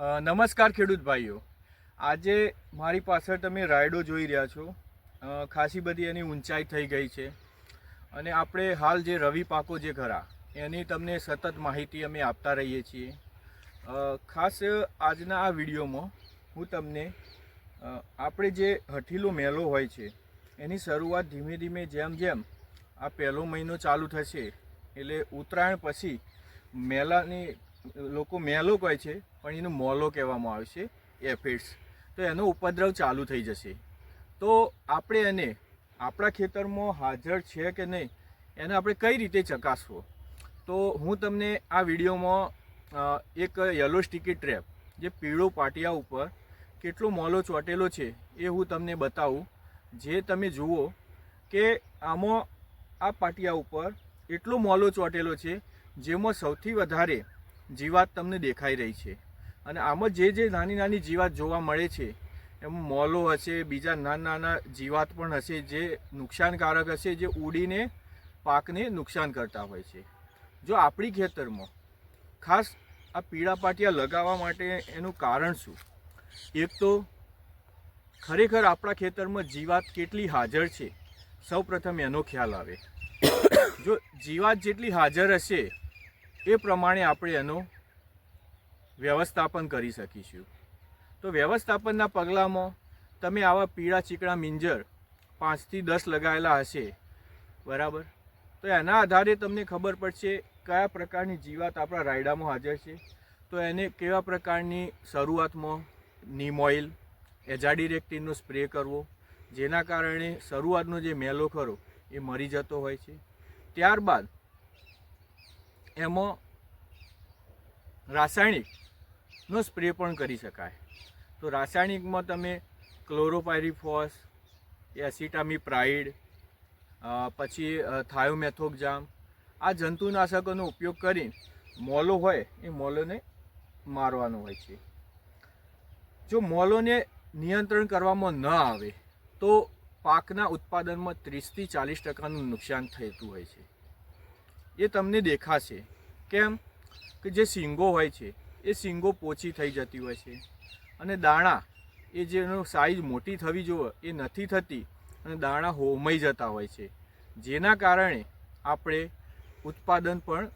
નમસ્કાર ખેડૂત ભાઈઓ. આજે મારી પાછળ તમે રાયડો જોઈ રહ્યા છો. ખાસી બધી એની ઊંચાઈ થઈ ગઈ છે. અને આપણે હાલ જે રવિ પાકો જે ખરા, એની તમને સતત માહિતી અમે આપતા રહીએ છીએ. ખાસ આજના આ વિડીયોમાં હું તમને આપણે જે હઠીલો મેલો હોય છે, એની શરૂઆત ધીમે ધીમે જેમ જેમ આ પહેલો મહિનો ચાલુ થશે, એટલે ઉત્તરાયણ પછી મેલાની લોકો મેલો કહે છે, પણ એનો મોલો કહેવામાં આવે છે એફિડ્સ તો એનો ઉપદ્રવ ચાલુ થઈ જશે. તો આપણે એને આપણા ખેતરમાં હાજર છે કે નહીં, એને આપણે કઈ રીતે ચકાસવો? તો હું તમને આ વિડીયોમાં એક યલો સ્ટીકી ટ્રેપ, જે પીળો પાટિયા ઉપર કેટલો મોલો ચોટેલો છે, એ હું તમને બતાવું. જે તમે જુઓ કે આમાં આ પાટિયા ઉપર એટલો મોલો ચોટેલો છે, જેમાં સૌથી વધારે જીવાત તમને દેખાઈ રહી છે. અને આમાં જે જે નાની નાની જીવાત જોવા મળે છે, એમાં મોલો હશે, બીજા નાના નાના જીવાત પણ હશે, જે નુકસાનકારક હશે, જે ઉડીને પાકને નુકસાન કરતા હોય છે. જો આપણી ખેતરમાં ખાસ આ પીળા પાટિયા લગાવવા માટે એનું કારણ શું? એક તો ખરેખર આપણા ખેતરમાં જીવાત કેટલી હાજર છે? સૌ પ્રથમ એનો ખ્યાલ આવે. જો જીવાત જેટલી હાજર હશે એ પ્રમાણે આપણે એનું વ્યવસ્થાપન કરી શકીશું. તો વ્યવસ્થાપનના પગલાંમાં તમે આવા પીળા ચીકણા મિંજર પાંચથી દસ લગાવેલા હશે, બરાબર? તો એના આધારે તમને ખબર પડશે કયા પ્રકારની જીવાત આપણા રાયડામાં હાજર છે. તો એને કેવા પ્રકારની શરૂઆતમાં નીમોઇલ એઝાડિરેક્ટિનનો સ્પ્રે કરવો, જેના કારણે શરૂઆતનો જે મેલો ખરો એ મરી જતો હોય છે. ત્યારબાદ એમાં રાસાયણિકનો સ્પ્રે પણ કરી શકાય. તો રાસાયણિકમાં તમે ક્લોરોપાયરીફોસ એસિટામી પ્રાઇડ પછી થાયોમેથોકજામ આ જંતુનાશકોનો ઉપયોગ કરી મોલો હોય એ મોલોને મારવાનો હોય છે. જો મોલોને નિયંત્રણ કરવામાં ન આવે, તો પાકના ઉત્પાદનમાં ત્રીસથી ચાલીસ ટકાનું નુકસાન થતું હોય છે. એ તમને દેખાશે. કેમ? કે જે શીંગો હોય છે, એ શીંગો પોચી થઈ જતી હોય છે. અને દાણા, એ જેનો સાઈઝ મોટી થવી જોઈએ એ નથી થતી. અને દાણા હોમાઈ જતા હોય છે. જેના કારણે આપણે ઉત્પાદન પણ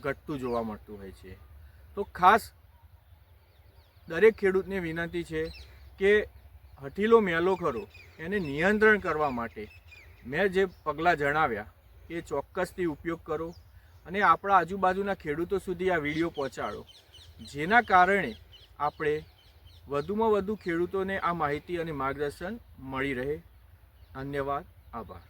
ઘટતું જોવા મળતું હોય છે. તો ખાસ દરેક ખેડૂતને વિનંતી છે કે હઠીલો મેલો ખરો. એને નિયંત્રણ કરવા માટે મેં જે પગલાં જણાવ્યા, એ ચોક્કસથી ઉપયોગ કરો. અને આપણા આજુબાજુના ખેડૂતો સુધી આ વીડિયો પહોંચાડો. જેના કારણે આપણે વધુમાં વધુ ખેડૂતોને આ માહિતી અને માર્ગદર્શન મળી રહે. ધન્યવાદ. આભાર.